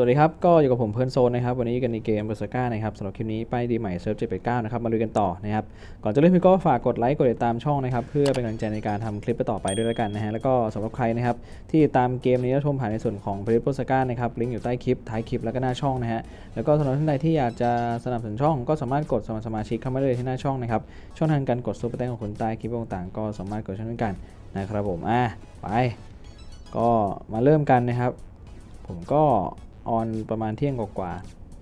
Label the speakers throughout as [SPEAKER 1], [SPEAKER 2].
[SPEAKER 1] สวัสดีครับ ก็อยู่กับผมเพื่อนโซนนะครับ วันนี้กันในเกมเบอร์สก้านะครับสำหรับคลิปนี้ ไปดีใหม่เซิร์ฟเจ็ดแปดเก้านะครับ มาลุยกันต่อนะครับ ก่อนจะเริ่มพี่ก็ฝากกดไลค์กดติดตามช่องนะครับ เพื่อเป็นกำลังใจในการทำคลิปไปต่อไปด้วยแล้วกันนะฮะ แล้วก็สำหรับใครนะครับ ที่ตามเกมนี้และชมผ่านในส่วนของเพจเบอร์สก้านะครับ ลิงก์อยู่ใต้คลิปท้ายคลิปแล้วก็หน้าช่องนะฮะ แล้วก็สำหรับท่านใดที่อยากจะสนับสนุนช่อง ก็สามารถกดสมัครสมาชิกเข้ามาได้เลยที่หน้าช่องนะครับ ช่องทางการกดซุปเปอร์แตงของคุณใต้คลิปต่างๆ ก็สามารถกดเช่นกันนะครับผมอะไป ก็มาเริ่มกันนะครับ ผมก็ ออนประมาณเที่ยงกว่า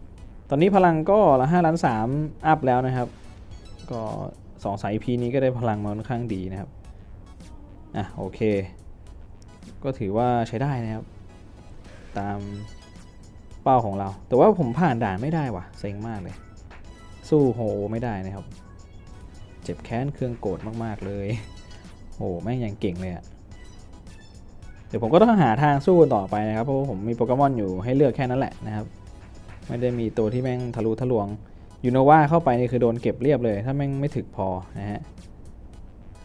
[SPEAKER 1] ๆตอนนี้พลังก็ละห้าล้านสามอัพแล้วนะครับ ก็สองสาย EP นี้ก็ได้พลังมาค่อนข้างดีนะครับ อะโอเค ก็ถือว่าใช้ได้นะครับ ตามเป้าของเรา แต่ว่าผมผ่านด่านไม่ได้ว่ะเซ็งมากเลย สู้โฮไม่ได้นะครับ เจ็บแค้นเครื่องโกรธมากๆเลย โหแม่งยังเก่งเลยอะ เดี๋ยวผมก็ต้องหาทางสู้ต่อไปนะครับ เพราะว่าผมมีโปเกมอนอยู่ให้เลือกแค่นั้นแหละนะครับ ไม่ได้มีตัวที่แม่งทะลุทะลวงยูโนวาเข้าไปนี่คือโดนเก็บเรียบเลย ถ้าแม่งไม่ถึกพอนะฮะ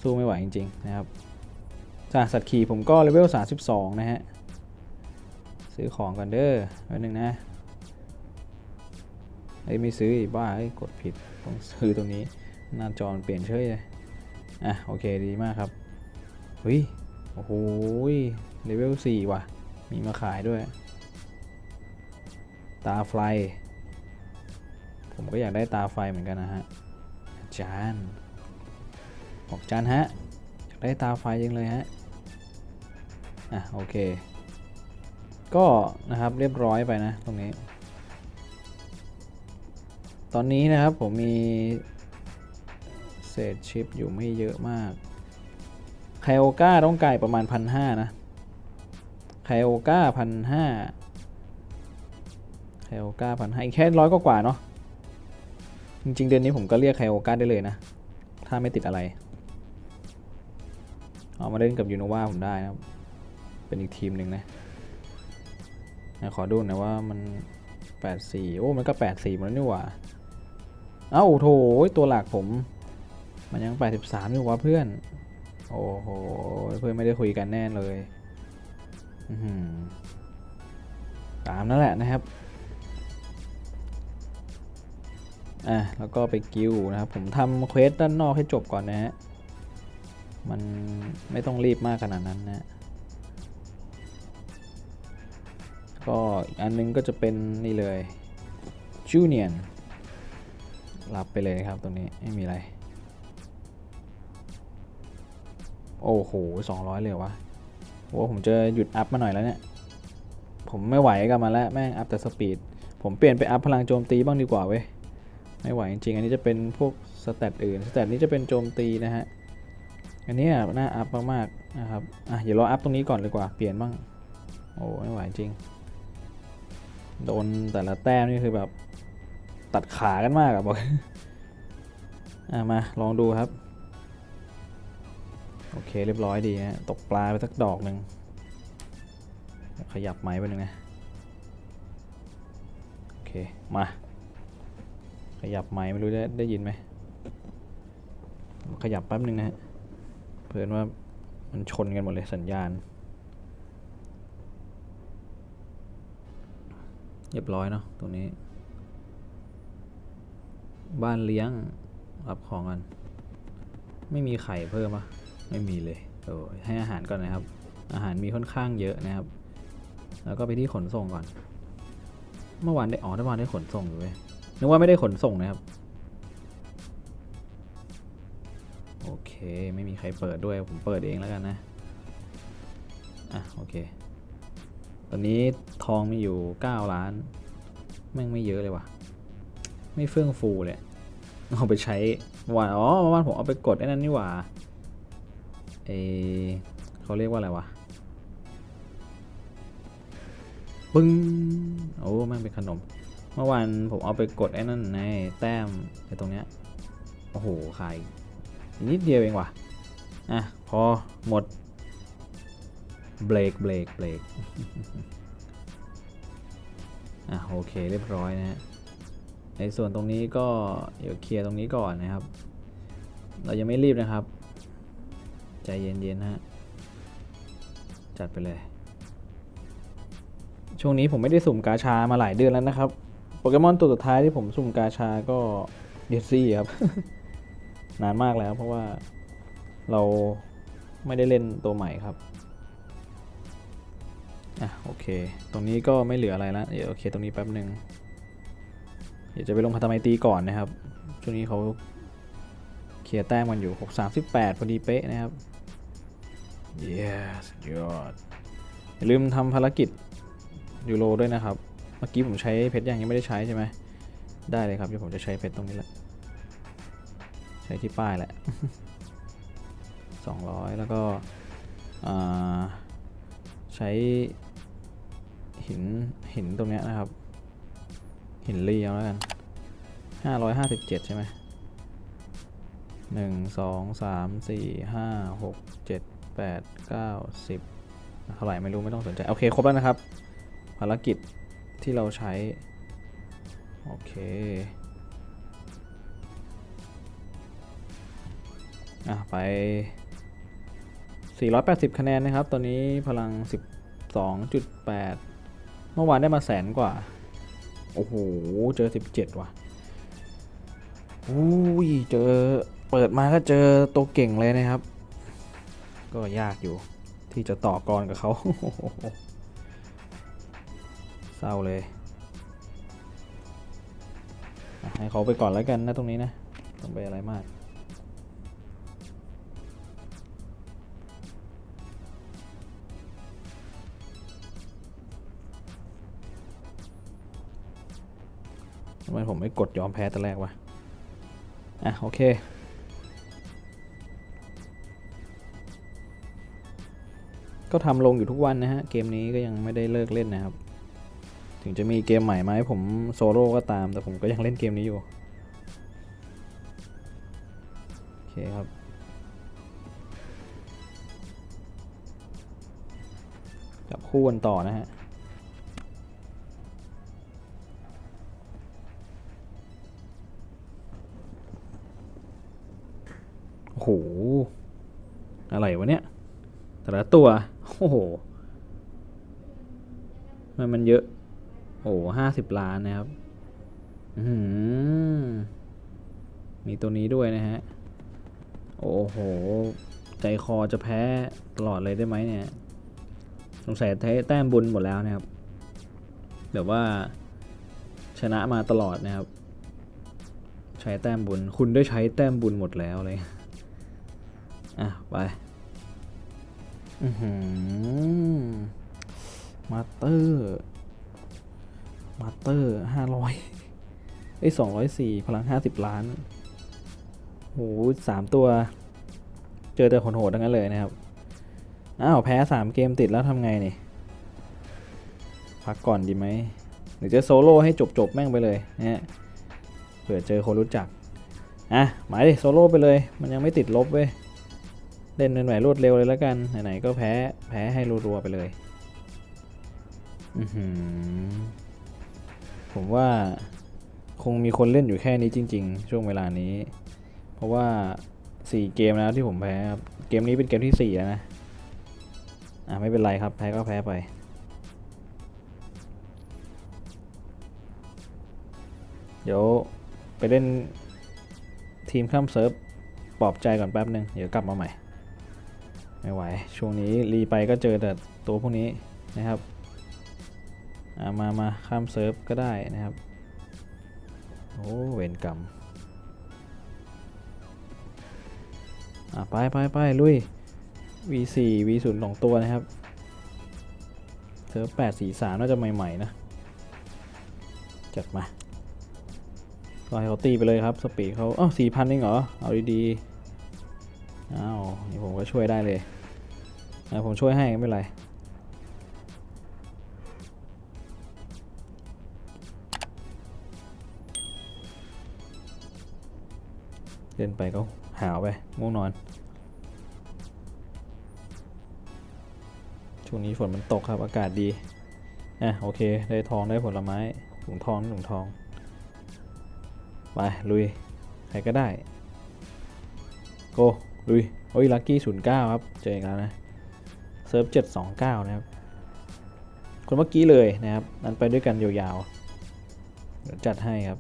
[SPEAKER 1] สู้ไม่ไหวจริง ๆ นะครับจากสัตว์ขี่ผมก็เลเวล 32 นะฮะ ซื้อของกันเด้อไว้หนึ่งนะไอ้ไม่ซื้ออีกบ้าไอ้กดผิดต้องซื้อตรงนี้หน้าจอเปลี่ยนเฉยเลยอะ โอเคดีมากครับเฮ้ย โอ้โห เลเวล4ว่ะ มีมาขายด้วย ตาไฟ ผมก็อยากได้ตาไฟเหมือนกันนะฮะจานบอกจานฮะ อยากได้ตาไฟยังเลยฮะ อะ โอเค ก็นะครับเรียบร้อยไปนะ ตรงนี้ ตอนนี้นะครับผมมีเศษชิปอยู่ไม่เยอะมากไคโอก้าต้องไก่ประมาณพันห้านะ โอก้าพันห้าไคโอก้าพันห้าอีกแค่ร้อยกว่าเนาะ จริง ๆ เดือนนี้ผมก็เรียกไคโอก้าได้เลยนะ ถ้าไม่ติดอะไร เอามาเล่นกับยูโนวาผมได้นะครับ เป็นอีกทีมหนึ่งนะขอดูหน่อยว่ามัน84โอ้ มันก็84หมดแล้วนี่หว่า เอ้าโถตัวหลักผม มันยัง83อยู่วะเพื่อน โอ้โห เพื่อนไม่ได้คุยกันแน่เลย ตามนั่นแหละนะครับ อะ แล้วก็ไปกิวนะครับ ผมทำเควสด้านนอกให้จบก่อนนะฮะ มันไม่ต้องรีบมากขนาดนั้นนะก็อีกอันนึงก็จะเป็นนี่เลยจูเนียนรับไปเลยครับตรงนี้ ไม่มีอะไร โอ้โหสองร้อยเลยวะ โหผมจะหยุดอัพมาหน่อยแล้วเนี่ย ผมไม่ไหวกับมันแล้วแม่งอัพแต่สปีด ผมเปลี่ยนไปอัพพลังโจมตีบ้างดีกว่าเว้ย ไม่ไหวจริงๆ อันนี้จะเป็นพวกสเตตอื่น สเตตนี้จะเป็นโจมตีนะฮะ อันนี้น่าอัพมากๆนะครับ อะเดี๋ยวเราอัพตรงนี้ก่อนดีกว่า เปลี่ยนบ้าง โอ้ไม่ไหวจริง โดนแต่ละแต้มนี่คือแบบตัดขากันมากอะบอก อะมาลองดูครับ โอเคเรียบร้อยดีฮะตกปลาไปสักดอกหนึ่งขยับไม้ไปหนึ่งนะ โอเค มา ขยับไม้ไม่รู้ได้ได้ยินไหม ขยับแป๊บหนึ่งนะฮะเพื่อนว่ามันชนกันหมดเลยสัญญาณ เรียบร้อยเนาะตรงนี้ บ้านเลี้ยงรับของกัน ไม่มีไข่เพิ่มปะ ไม่มีเลยโอ้ให้อาหารก่อนนะครับ อาหารมีค่อนข้างเยอะนะครับ แล้วก็ไปที่ขนส่งก่อน เมื่อวานได้อ๋อเมื่อวานได้ขนส่งอยู่เว้ยนึกว่าไม่ได้ขนส่งนะครับ โอเค ไม่มีใครเปิดด้วย ผมเปิดเองแล้วกันนะ อะ โอเค ตอนนี้ทองมีอยู่ 9 ล้าน แม่งไม่เยอะเลยว่ะ ไม่เฟื่องฟูเลย เอาไปใช้เมื่อวานอ๋อเมื่อวานผมเอาไปกดไอ้นั่นนี่หว่า เขาเรียกว่าอะไรวะปึ้งโอ้แม่งเป็นขนม เมื่อวานผมเอาไปกดไอ้นั่นในแต้มไอ้ตรงเนี้ยโอ้โหขายนิดเดียวเองว่ะอะพอหมดเบรกเบรกเบรกอะโอเคเรียบร้อยนะฮะในส่วนตรงนี้ก็เดี๋ยวเคลียร์ตรงนี้ก่อนนะครับ เรายังไม่รีบนะครับ ใจเย็นๆฮะ จัดไปเลย ช่วงนี้ผมไม่ได้สุ่มกาชามาหลายเดือนแล้วนะครับ โปเกมอนตัวสุดท้ายที่ผมสุ่มกาชาก็เดซี่ครับ นานมากแล้วเพราะว่าเราไม่ได้เล่นตัวใหม่ครับอะโอเค ตรงนี้ก็ไม่เหลืออะไรแล้วเดี๋ยวโอเคตรงนี้แป๊บหนึ่งเดี๋ยวจะไปลงพันธไมตรีก่อนนะครับ ช่วงนี้เขาเคลียร์แต้มกันอยู่ 6 38 พอดีเป๊ะนะครับ yes ยอด อย่าลืมทำภารกิจยูโรด้วยนะครับ เมื่อกี้ผมใช้เพชรยังยังไม่ได้ใช้ใช่ไหม ได้เลยครับเดี๋ยวผมจะใช้เพชรตรงนี้แหละ ใช้ที่ป้ายแหละ200แล้วก็ใช้หินหินตรงนี้นะครับ หินเรียวแล้วกัน557ใช่ไหมหนึ่งสองสามสี่ห้าหกเจ็ด แปดเก้าสิบเท่าไหร่ไม่รู้ไม่ต้องสนใจ โอเค ครบแล้วนะครับ ภารกิจที่เราใช้ โอเคอะไป 480 คะแนนนะครับ ตอนนี้พลัง 12.8 เมื่อวานได้มาแสนกว่า โอ้โห เจอ 17 ว่ะอุ้ยเจอ เปิดมาก็เจอตัวเก่งเลยนะครับ ก็ยากอยู่ที่จะต่อกรกับเขาเศร้าเลย ให้เขาไปก่อนแล้วกันนะตรงนี้นะต้องไปอะไรมากทำไมผมไม่กดยอมแพ้แต่แรกวะ อะ โอเค ก็ทำลงอยู่ทุกวันนะฮะ เกมนี้ก็ยังไม่ได้เลิกเล่นนะครับ ถึงจะมีเกมใหม่มาให้ผมโซโล่ก็ตาม แต่ผมก็ยังเล่นเกมนี้อยู่ โอเคครับจับคู่กันต่อนะฮะโอ้โหอะไรวะเนี่ย แต่ละตัว โอ้โหมันมันเยอะ โอ้ห้าสิบล้านนะครับ อือหือมีตัวนี้ด้วยนะฮะ โอ้โห ใจคอจะแพ้ตลอดเลยได้ไหมเนี่ยสงสัยแท้แต้มบุญหมดแล้วนะครับ แบบว่าชนะมาตลอดนะครับ ใช้แต้มบุญ คุณได้ใช้แต้มบุญหมดแล้วเลย อะ ไป มาสเตอร์ มาสเตอร์ห้าร้อยไอ้สองร้อยสี่พลังห้าสิบล้านโหสามตัว เจอแต่คนโหดทั้งนั้นเลยนะครับ อ้าว แพ้สามเกมติดแล้วทำไงนี่ พักก่อนดีไหมหรือจะโซโล่ให้จบๆแม่งไปเลยนะฮะเผื่อเจอคนรู้จัก อะ หมายดิโซโล่ไปเลย มันยังไม่ติดลบเว้ย เล่นเป็นไหวรวดเร็วเลยแล้วกัน ไหนๆก็แพ้แพ้ให้รัวๆไปเลยอือหือผมว่าคงมีคนเล่นอยู่แค่นี้จริง ๆ ช่วงเวลานี้ เพราะว่า 4 เกมแล้วที่ผมแพ้ครับเกมนี้เป็นเกมที่ 4 แล้วนะ อะไม่เป็นไรครับ แพ้ก็แพ้ไปเดี๋ยวไปเล่นทีมข้ามเซิร์ฟปลอบใจก่อนแป๊บหนึ่งเดี๋ยวกลับมาใหม่ ไม่ไหว ช่วงนี้รีไปก็เจอแต่ตัวพวกนี้นะครับามามาข้ามเซิร์ฟก็ได้นะครับ โอ้เวรกรรมไปไปไปลุย V4 V0 สองตัวนะครับเซิร์ฟ8 4 3น่าจะใหม่ ๆ นะ จัดมาก็ให้เขาตีไปเลยครับ สปีดเขาอ้าวสี่พันเองเหรอ เอาดี ๆ อ้าวนี่ผมก็ช่วยได้เลยนะผมช่วยให้ไม่เป็นไรเล่นไปก็หาวไปง่วงนอน ช่วงนี้ฝนมันตกครับ อากาศดีอะโอเค ได้ทองได้ผลไม้ถุงทองถุงทอง ไป ลุย ใครก็ได้ โก ลุยโอ้ยลัคกี้ศูนย์เก้าครับ เจออีกแล้วนะเซิร์ฟเจ็ดสองเก้านะครับ คนเมื่อกี้เลยนะครับ นั้นไปด้วยกันยาวๆเดี๋ยวจัดให้ครับ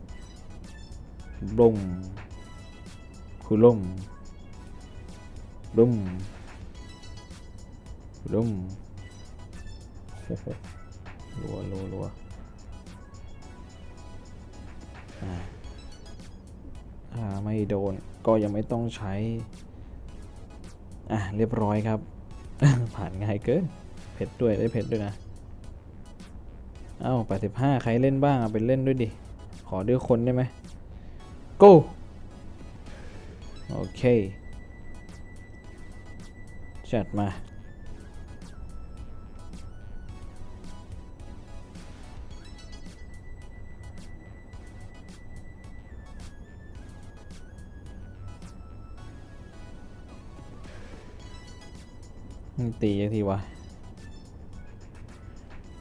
[SPEAKER 1] บุ้มคุลุ่มดุ้มดุ้มโอ้โหรัวรัวรัวอ่าไม่โดนก็ยังไม่ต้องใช้ อะเรียบร้อยครับ ผ่านง่ายเกินเพชรด้วยได้เพชรด้วยนะ เอ้า85 ใครเล่นบ้างเอาไปเล่นด้วยดิ ขอด้วยคนได้ไหม go โอเค จัดมา ตียังทีวะ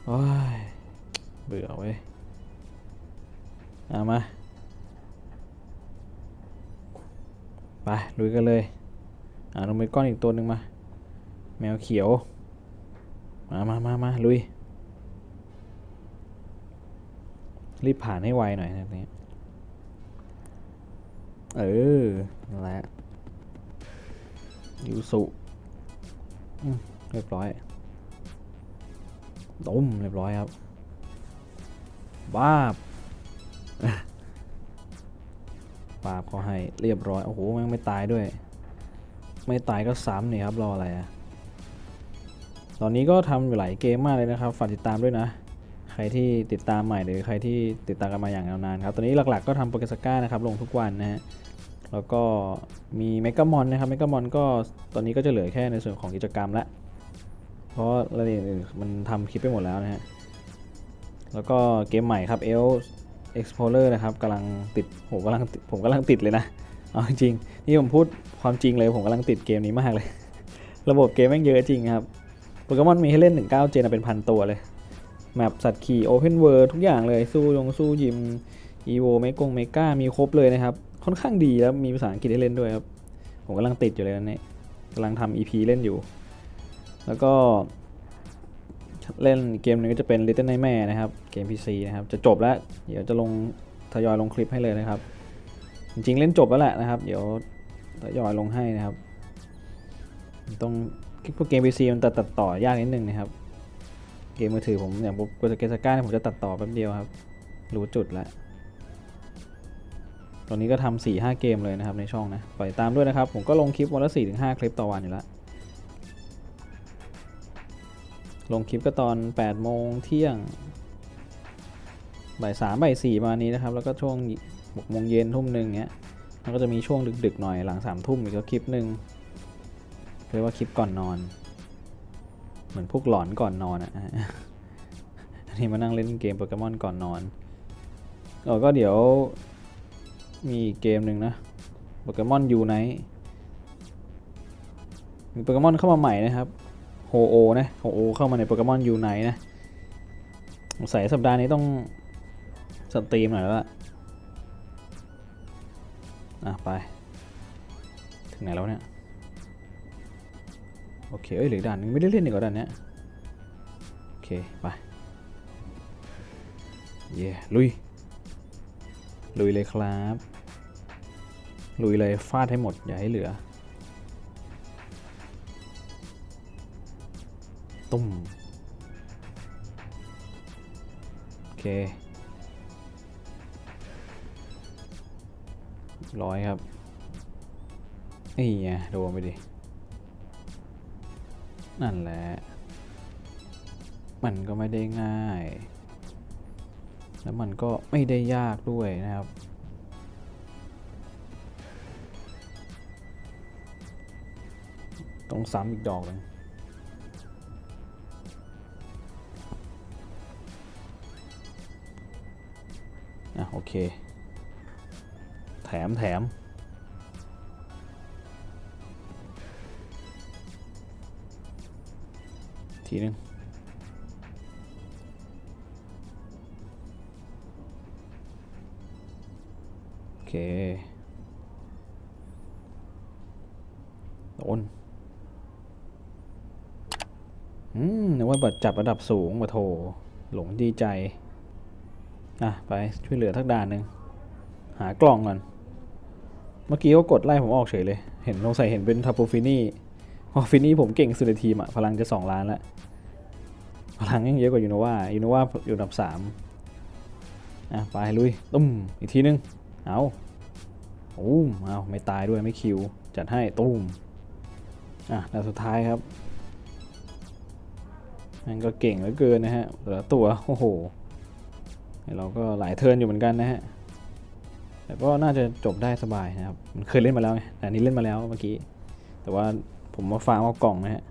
[SPEAKER 1] โอ้ย เบื่อเว้ยเอามา ไปลุยกันเลย อ่าลงไปก้อนอีกตัวหนึ่งมา แมวเขียว มามามามาลุย รีบผ่านให้ไวหน่อยนะนี้ เออนั่นแหละยูสุ เรียบร้อยต้มเรียบร้อยครับ บ้าบปาบเขาให้เรียบร้อย โอ้โหแม่งไม่ตายด้วย ไม่ตายก็ซ้ำเนี่ยครับ รออะไรอะตอนนี้ก็ทำอยู่หลายเกมมากเลยนะครับ ฝากติดตามด้วยนะ ใครที่ติดตามใหม่หรือใครที่ติดตามกันมาอย่างยาวนานครับ ตอนนี้หลักๆก็ทำโปเกสก้านะครับ ลงทุกวันนะฮะ แล้วก็มีเมกามอนนะครับเมกามอนก็ตอนนี้ก็จะเหลือแค่ในส่วนของกิจกรรมละเพราะรายละเอียดอื่นมันทำคลิปไปหมดแล้วนะฮะแล้วก็เกมใหม่ครับ e l Explorer นะครับกำลังติดผมกำลังผมกำลังติดเลยนะเอาจริงนี่ผมพูดความจริงเลยผมกำลังติดเกมนี้มากเลย ระบบเกมแม่งเยอะจริงครับโปเกมอนมีให้เล่น 19 เจนเป็นพันตัวเลยแมปสัตว์ขี่ Open World ทุกอย่างเลยสู้ยงสู้ยิม e v o เมกงเมกามีครบเลยนะครับ ค่อนข้างดีแล้วมีภาษาอังกฤษให้เล่นด้วยครับ ผมกำลังติดอยู่เลยนะเนี่ยกำลังทำ EP เล่นอยู่ แล้วก็เล่นเกมหนึงก็จะเป็น Little Nightmare นะครับ เกม PC นะครับ จะจบแล้ว เดี๋ยวจะลงทยอยลงคลิปให้เลยนะครับ จริงๆเล่นจบแล้วแหละนะครับ เดี๋ยวทยอยลงให้นะครับ ต้องพวกเกม PC มันตัดตัดต่อยากนิดนึงนะครับ เกมมือถือผมอย่างโปรเกสก้าผมจะตัดต่อแป๊บเดียวครับ รู้จุดแล้ว อนนี้ก็ทำสี่ห้าเกมเลยนะครับในช่องนะปตามด้วยนะครับ ผมก็ลงคลิปวันละสี่ถึงห้าคลิปต่อวันอยู่แล้วลงคลิปก็ตอน8โมงเที่ยงบ่ายสามบ่ายสี่ประมาณนี้นะครับ แล้วก็ช่วง6โมงเย็นทุ่มหนึ่งเงี้ยมันก็จะมีช่วงดึกๆหน่อยหลังสามทุ่มอีกก็คลิปหนึ่งเรียกว่าคลิปก่อนนอน เหมือนพวกหลอนก่อนนอนอะอันนี้มานั่งเล่นเกมโปเกมอนก่อนนอนเออก็เดี๋ยว มีเกมหนึ่งนะโปเกมอนยูไนมีโปเกมอนเข้ามาใหม่นะครับโฮโอนะโฮโอเข้ามาในโปเกมอนยูไนนะสงสัยสัปดาห์นี้ต้องสตรีมหน่อยแล้วล่ะอะไป ถึงไหนแล้วเนี่ย โอเค เอ้ยเหลือด่านนึงไม่ได้เล่นอีกด่านเนี้ยโอเค ไป เย่ลุย ลุยเลยครับ ลุยเลยฟาดให้หมด อย่าให้เหลือ ตุ้ม โอเค ร้อยครับนี่ไงโดนไปดิ นั่นแหละ มันก็ไม่ได้ง่าย แล้วมันก็ไม่ได้ยากด้วยนะครับ ต้องซ้ำอีกดอกหนึงอะโอเค แถมแถมทีนึงโอเคโดน อืมนึกว่าว่าบัตรจับระดับสูงมาโถหลงดีใจ อะ ไปช่วยเหลือทักด่านหนึ่งหากล่องก่อน เมื่อกี้ก็กดไล่ผมออกเฉยเลย เห็นลงใส่เห็นเป็นทัปโปฟินี่พอฟินี่ผมเก่งสุดในทีมอะพลังจะ 2 ล้านแล้วพลังยังเยอะกว่ายูโนวายูโนวาอยู่อันดับสามอะ ไปลุยตุ้มอีกทีนึง เอาตุ้มเอาไม่ตายด้วยไม่คิว จัดให้ตุ้มอะแต่สุดท้ายครับ มันก็เก่งเหลือเกินนะฮะแต่ละตัวโอ้โหเราก็หลายเทิร์นอยู่เหมือนกันนะฮะแต่ก็น่าจะจบได้สบายนะครับมันเคยเล่นมาแล้วไงแต่อันนี้เล่นมาแล้วเมื่อกี้ แต่ว่าผมมาฟาร์มเอากล่องนะฮะ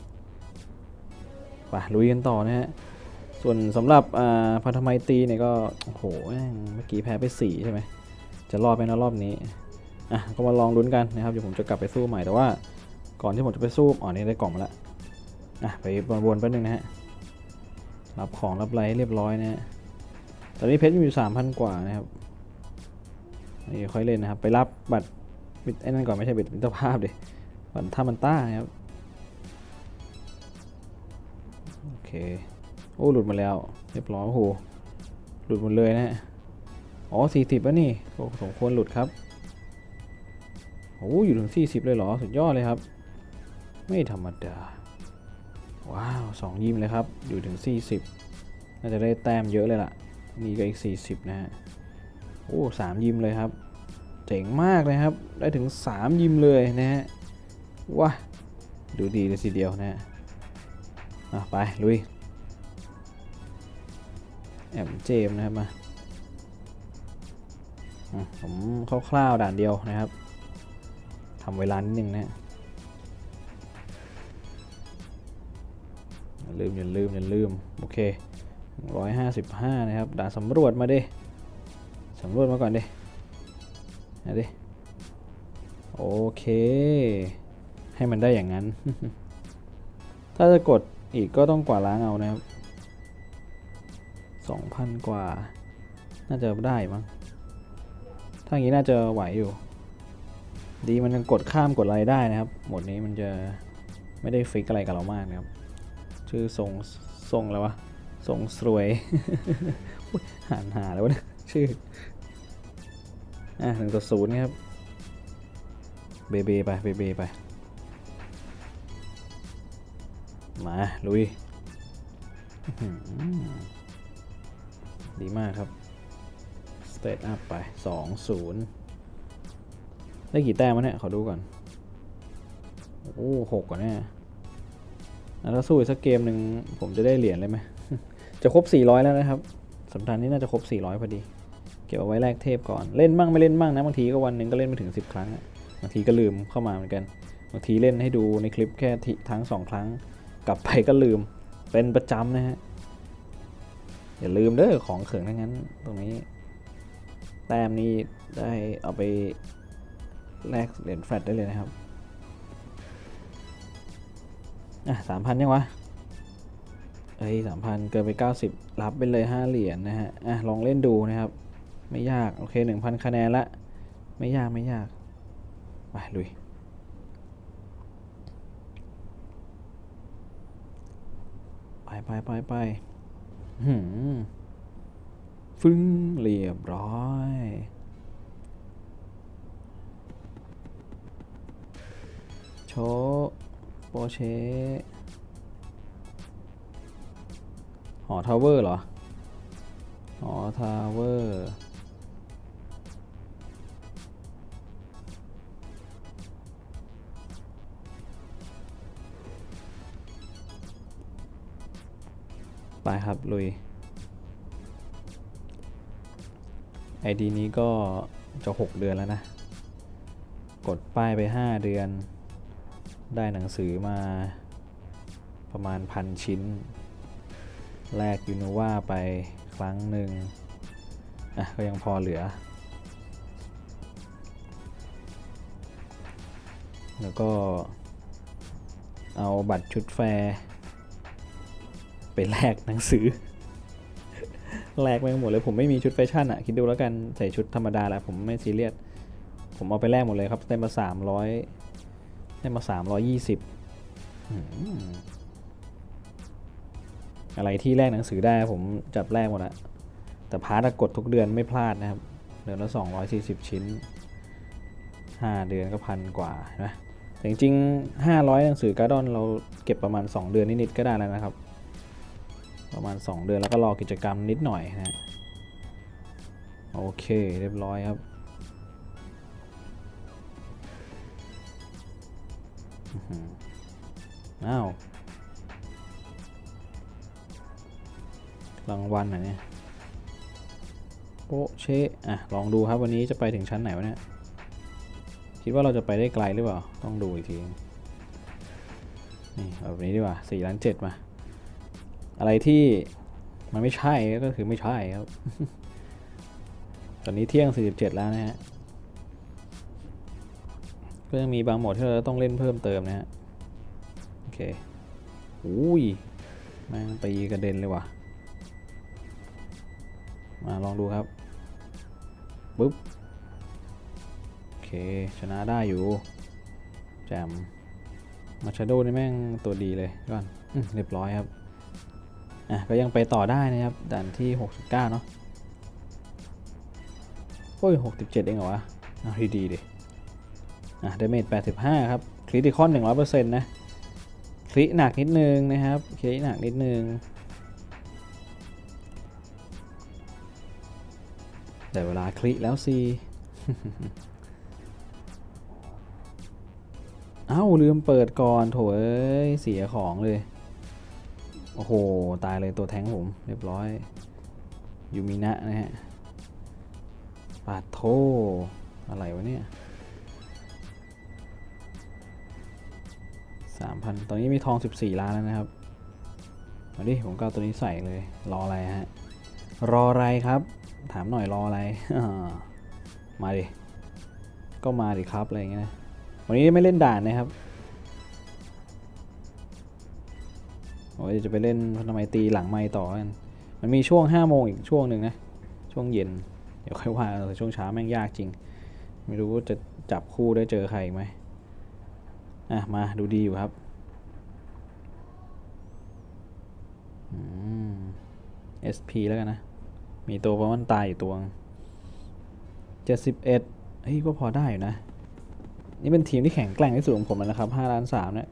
[SPEAKER 1] ไปลุยกันต่อนะฮะส่วนสำหรับอ่าพันธไมตรีเนี่ยก็โอ้โหเมื่อกี้แพ้ไปสี่ใช่ไหมจะรอดไหมนะรอบนี้อะก็มาลองลุ้นกันนะครับเดี๋ยวผมจะกลับไปสู้ใหม่แต่ว่าก่อนที่ผมจะไปสู้อ๋อนี่ได้กล่องมาแล้วอะไปวนๆแป๊บนึงนะฮะ รับของรับไรให้เรียบร้อยนะฮะตอนนี้เพชรมีอยู่สามพันกว่านะครับนี่ค่อยเล่นนะครับ ไปรับบัตรไอ้นั่นก่อนไม่ใช่บิดมิตรภาพดิบัตรท่ามันต้านะครับ โอเค โอ้หลุดมาแล้ว เรียบร้อยโอ้โหหลุดหมดเลยนะฮะอ๋อสี่สิบแล้วนี่โอ้สมควรหลุดครับโอ้อยู่ถึง 40 เลยเหรอ สุดยอดเลยครับ ไม่ธรรมดา ว้าวสองยิมเลยครับ อยู่ถึง 40 น่าจะได้แต้มเยอะเลยล่ะ นี่ก็อีก 40 นะฮะ โอ้สามยิมเลยครับ เจ๋งมากเลยครับ ได้ถึง 3 ยิมเลยนะฮะ ว้า ดูดีเลยทีเดียวนะฮะอะไป ลุย แอมเจมนะครับมาผมคร่าวๆด่านเดียวนะครับทำเวลานิดนึงนะ อย่าลืมอย่าลืมอย่าลืมโอเค155 นะครับด่านสำรวจมาดิสำรวจมาก่อนดินะดิโอเค ให้มันได้อย่างนั้น ถ้าจะกดอีกก็ต้องกว่าล้างเอานะครับ 2,000 กว่า น่าจะได้มั้งถ้าอย่างนี้น่าจะไหวอยู่ ดีมันกดข้ามกดอะไรได้นะครับ หมดนี้มันจะไม่ได้ฟิกอะไรกับเรามากนะครับ ชื่อทรงทรงแล้ววะทรงสวยหานหาแล้ววะชื่อ อะหนึ่งต่อศูนย์ครับ เบเบไป เบเบไป มา ลุย ดีมากครับ สเตตอัพไป2 0ได้กี่แต้มวะเนี่ย ขอดูก่อน โอ้หกกว่าแน่แล้ว ถ้าสู้อีกสักเกมหนึ่งผมจะได้เหรียญเลยไหม จะครบ 400 แล้วนะครับสัปดาห์นี้น่าจะครบ 400 พอดี เก็บเอาไว้แลกเทพก่อน เล่นบ้างไม่เล่นบ้างนะ บางทีก็วันหนึ่งก็เล่นไม่ถึง 10 ครั้ง บางทีก็ลืมเข้ามาเหมือนกัน บางทีเล่นให้ดูในคลิปแค่ทั้งสองครั้ง กลับไปก็ลืม เป็นประจำนะฮะ อย่าลืมเด้อของเขิงทั้งนั้น ตรงนี้ แต้มนี้ได้เอาไปแลกเหรียญแฟลตได้เลยนะครับ อะสามพันยังวะเอ้ยสามพันเกินไป 90 รับไปเลย 5 เหรียญนะฮะ อะ ลองเล่นดูนะครับ ไม่ยาก โอเค 1,000 คะแนนละ ไม่ยากไม่ยาก ไป ลุย ไปไปไปไปหืมฟึ้งเรียบร้อยโชว์ โปเชหอทาวเวอร์เหรอ หอทาวเวอร์ไปครับ ลุย ไอดีนี้ก็จะ 6 เดือนแล้วนะ กดป้ายไป 5 เดือน ได้หนังสือมาประมาณพันชิ้น แลกยูโนวาไปครั้งหนึ่งอะก็ยังพอเหลือ แล้วก็เอาบัตรชุดแฟร์ไปแลกหนังสือ แลกไปหมดเลยผมไม่มีชุดแฟชั่นอะคิดดูแล้วกันใส่ชุดธรรมดาแหละผมไม่ซีเรียสผมเอาไปแลกหมดเลยครับได้มาสามร้อย ได้มาสามร้อยยี่สิบอะไรที่แลกหนังสือได้ผมจับแลกหมดละแต่พาร์ตกดทุกเดือนไม่พลาดนะครับ เดือนละ 240 ชิ้น 5 เดือนก็พันกว่านไหมแต่จริงๆ 500 หนังสือการ์ดอนเราเก็บประมาณ 2 เดือนนิดๆก็ได้แล้วนะครับ ประมาณ 2 เดือนแล้วก็รอกิจกรรมนิดหน่อยนะฮะโอเคเรียบร้อยครับ อ้าวรางวัลไหนะเนี่ยโปเชอะ ลองดูครับวันนี้จะไปถึงชั้นไหนวะเนี่ย คิดว่าเราจะไปได้ไกลหรือเปล่า ต้องดูอีกที นี่แบบนี้ดีกว่าสี่ล้านเจ็ดมา อะไรที่มันไม่ใช่ก็คือไม่ใช่ครับ ตอนนี้เที่ยง47แล้วนะฮะก็ยังมีบางโหมดที่เราต้องเล่นเพิ่มเติมนะฮะ อเคอุ้ยแม่งตีกระเด็นเลยว่ะ มาลองดูครับปุ๊บ โอเค ชนะได้อยู่ แจม มาชาโดนี่แม่งตัวดีเลยก่อนอเรียบร้อยครับ อะ ก็ยังไปต่อได้นะครับด่านที่ 69 เนาะโอ้ย 67 เองเหรอวะ เอาดีดีดิ อะเดเมจ85 ครับ คริติคอน100%นะ คริหนักนิดนึงนะครับคริหนักนิดนึงแต่เวลาคลิแล้วสิเอ้าลืมเปิดก่อนโถเอ้ยเสียของเลย โอ้โห ตายเลยตัวแทงผม เรียบร้อย ยูมินะนะฮะ ปาดโท อะไรวะเนี่ย สามพันตอนนี้มีทอง 14 ล้านแล้วนะครับมาดิผมก็เอาตัวนี้ใส่เลย รออะไรฮะ รออะไรครับ ถามหน่อยรออะไร มาดิ ก็มาดิครับ อะไรอย่างเงี้ยนะวันนี้ไม่เล่นด่านนะครับโอ้ยจะไปเล่นทำไมตีหลังไม่ต่อกัน มันมีช่วง5โมงอีกช่วงหนึ่งนะ ช่วงเย็น เดี๋ยวค่อยว่าช่วงเช้าแม่งยากจริง ไม่รู้จะจับคู่ได้เจอใครไหม อะ มาดูดีอยู่ครับอืม SP แล้วกันนะ มีตัวประมันตายอยู่ตัวเจ็ดสิบเอ็ดเฮ้ย ก็พอได้อยู่นะ นี่เป็นทีมที่แข็งแกร่งที่สุดของผมแล้วนะครับห้าล้านสามเนี่ย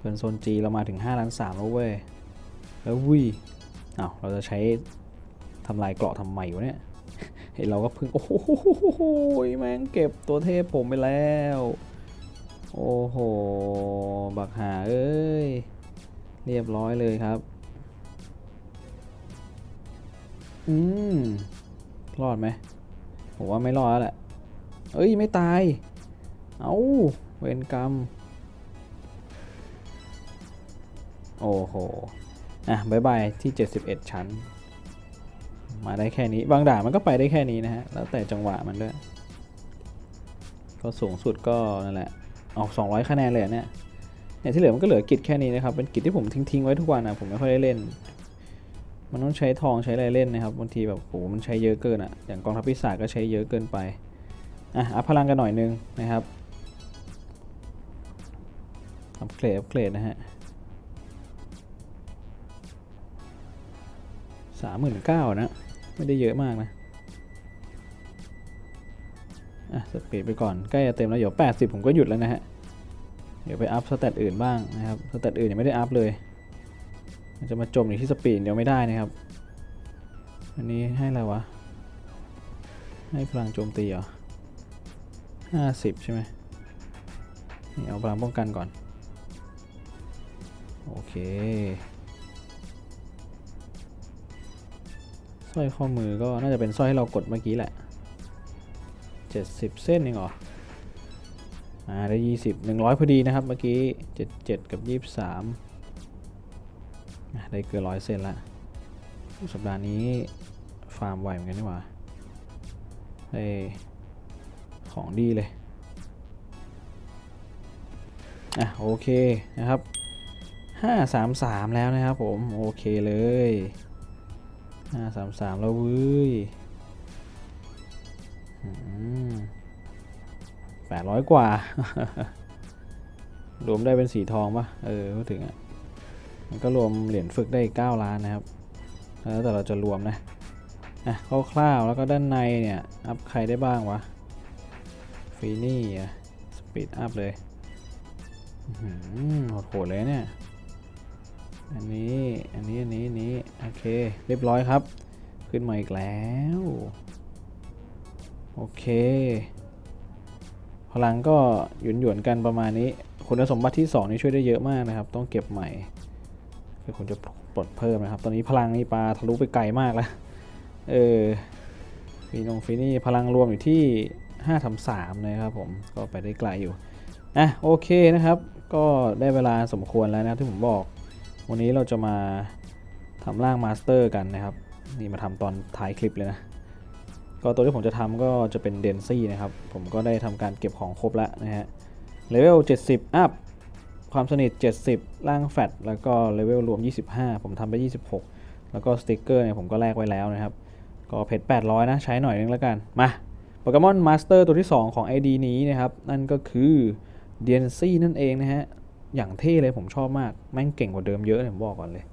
[SPEAKER 1] เป็นโซนจีเรามาถึง5ล้าน3แล้วเว้ย แล้ววุ้ยอ้าวเราจะใช้ทำลายเกราะทำไมวะเนี่ย เห็นเราก็พิ่งโอ้โหแม่งเก็บตัวเทพผมไปแล้ว โอ้โห บักหาเอ้ย เรียบร้อยเลยครับ อืม รอดไหมผมว่าไม่รอดแล้วแหละ เอ้ย ไม่ตาย เอาเวรกรรม โอ้โห อะบายบายที่ 71 ชั้น มาได้แค่นี้ บางด่านมันก็ไปได้แค่นี้นะฮะ แล้วแต่จังหวะมันด้วย ก็สูงสุดก็นั่นแหละ ออก200คะแนนเลยเนี่ย เนี่ยที่เหลือมันก็เหลือกิจแค่นี้นะครับ เป็นกิจที่ผมทิ้งๆไว้ทุกวันนะผมไม่ค่อยได้เล่น มันต้องใช้ทองใช้อะไรเล่นนะครับ บางทีแบบโหมันใช้เยอะเกินอะ่ะ อย่างกองทัพพิศาก็ใช้เยอะเกินไป อะ อัพพลังกันหน่อยนึงนะครับ อัพเกรด อัพเกรดนะฮะสามหมื่นเก้านะ ไม่ได้เยอะมากนะอะสปีดไปก่อนใกล้จะเต็มแล้วเดี๋ยว80 ผมก็หยุดแล้วนะฮะ เดี๋ยวไปอัพสเตตอื่นบ้างนะครับสเตตอื่นยังไม่ได้อัพเลย มันจะมาจมอยู่ที่สปีดเดี๋ยวไม่ได้นะครับ อันนี้ให้อะไรวะ ให้พลังโจมตีเหรอห้าสิบใช่ไหมนี่เอาพลังป้องกันก่อน โอเค ร้อยข้อมือก็น่าจะเป็นสร้อยให้เรากดเมื่อกี้แหละ70เส้นเองเหรออ่าได้20 100พอดีนะครับเมื่อกี้77กับ23อะได้เกินร้อยเซนละสัปดาห์นี้ฟาร์มไวเหมือนกันนี่หว่าได้ของดีเลยอะโอเคนะครับ 533 แล้วนะครับผม โอเคเลย 533แล้วเว้ยอืม800กว่า รวมได้เป็นสีทองปะเออพูดถึงอะ มันก็รวมเหรียญฝึกได้อีก9ล้านนะครับ แล้วแต่เราจะรวมนะ อะคร่าวๆแล้วก็ด้านในเนี่ย อัพใครได้บ้างวะ ฟีนี่สปีดอัพเลยหือโหดๆเลยเนี่ย อันนี้ อันนี้ อันนี้อันนี้ โอเค เรียบร้อยครับ ขึ้นมาอีกแล้ว โอเค พลังก็หยุนหยวนๆกันประมาณนี้ คุณสมบัติที่ 2 นี่ช่วยได้เยอะมากนะครับ ต้องเก็บใหม่คือคุณจะปลดเพิ่มนะครับ ตอนนี้พลังนี่ปลาทะลุไปไกลมากแล้ว เออฟีนงฟีนี่พลังรวมอยู่ที่5ทำ3นะครับผม ก็ไปได้ไกลอยู่ อะ โอเคนะครับ ก็ได้เวลาสมควรแล้วนะที่ผมบอก วันนี้เราจะมาทำร่างมาสเตอร์กันนะครับ นี่มาทำตอนท้ายคลิปเลยนะ ก็ตัวที่ผมจะทำก็จะเป็นเดนซี่นะครับ ผมก็ได้ทำการเก็บของครบแล้วนะฮะ เลเวล 70 อัพ ความสนิท 70ล่างแฟตแล้วก็เลเวลรวม 25 ผมทำไป 26 แล้วก็สติกเกอร์เนี่ยผมก็แลกไว้แล้วนะครับ ก็เพชร800 นะ ใช้หน่อยนึงแล้วกัน มาโปเกมอนมาสเตอร์ตัวที่ 2 ของ ID นี้นะครับ นั่นก็คือเดนซี่นั่นเองนะฮะ อย่างเท่เลยผมชอบมาก แม่งเก่งกว่าเดิมเยอะเลยผมบอกก่อนเลย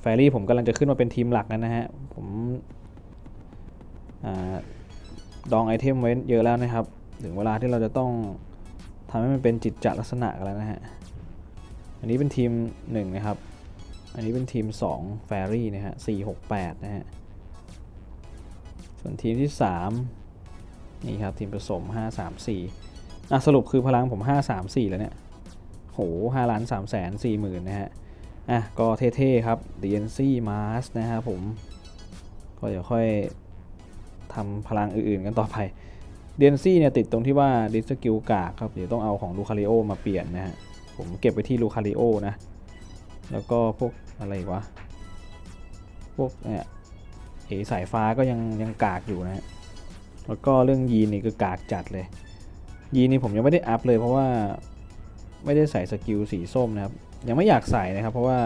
[SPEAKER 1] แฟรี่ผมกำลังจะขึ้นมาเป็นทีมหลักนะฮะ ผมอดองไอเทมไว้เยอะแล้วนะครับ ถึงเวลาที่เราจะต้องทำให้มันเป็นจิตจลักษณะกันแล้วนะฮะ อันนี้เป็นทีม1นะครับ อันนี้เป็นทีม2 f a i r y นะฮะ4 6 8นะฮะ ส่วนทีมที่ 3 นี่ครับ ทีมผสม 5 3 4 อะสรุปคือพลังผม 5 3 4 แล้วเนี่ย โห5ล้าน3แสน4หมื่นนะฮะ อะ ก็เท่ๆครับ DNC Mars นะครับผม ก็เดี๋ยวค่อยทำพลังอื่นๆกันต่อไป DNC เนี่ยติดตรงที่ว่าดิสกิลกากครับ เดี๋ยวต้องเอาของลูคาริโอมาเปลี่ยนนะฮะ ผมเก็บไปที่ลูคาริโอนะ แล้วก็พวกอะไรวะ พวกเนี่ยเอสายฟ้าก็ยังยังกากอยู่นะฮะ แล้วก็เรื่องยีนนี่คือกากจัดเลย ยีนี่ผมยังไม่ได้อัพเลยเพราะว่าไม่ได้ใส่สกิลสีส้มนะครับ ยังไม่อยากใส่นะครับ เพราะว่า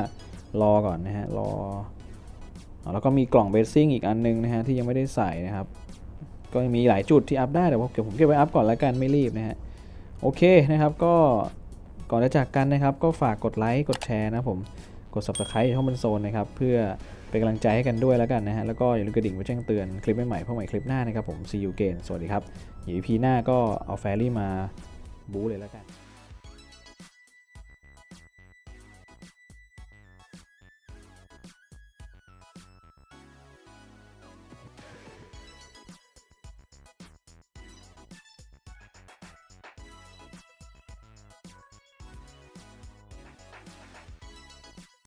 [SPEAKER 1] รอก่อนนะฮะรออแล้วก็มีกล่องเบสซิ่งอีกอันนึงนะฮะที่ยังไม่ได้ใส่นะครับ ก็ยังมีหลายจุดที่อัพได้แต่ว่าเดี๋ยวผมเก็บไว้อัพก่อนแล้วกันไม่รีบนะฮะโอเคนะครับก็ก่อนจะจากกันนะครับ ก็ฝากกดไลค์กดแชร์นะผมกด subscribe ช่องบันโซนนะครับเพื่อ เป็นกำลังใจให้กันด้วยแล้วกันนะฮะ แล้วก็อย่าลืมกระดิ่งไว้แจ้งเตือนคลิปใหม่ๆเพื่อใหม่คลิปหน้านะครับผม see you again สวัสดีครับอยู่พีหน้าก็เอาแฟรี่มาบู๊เลยแล้วกัน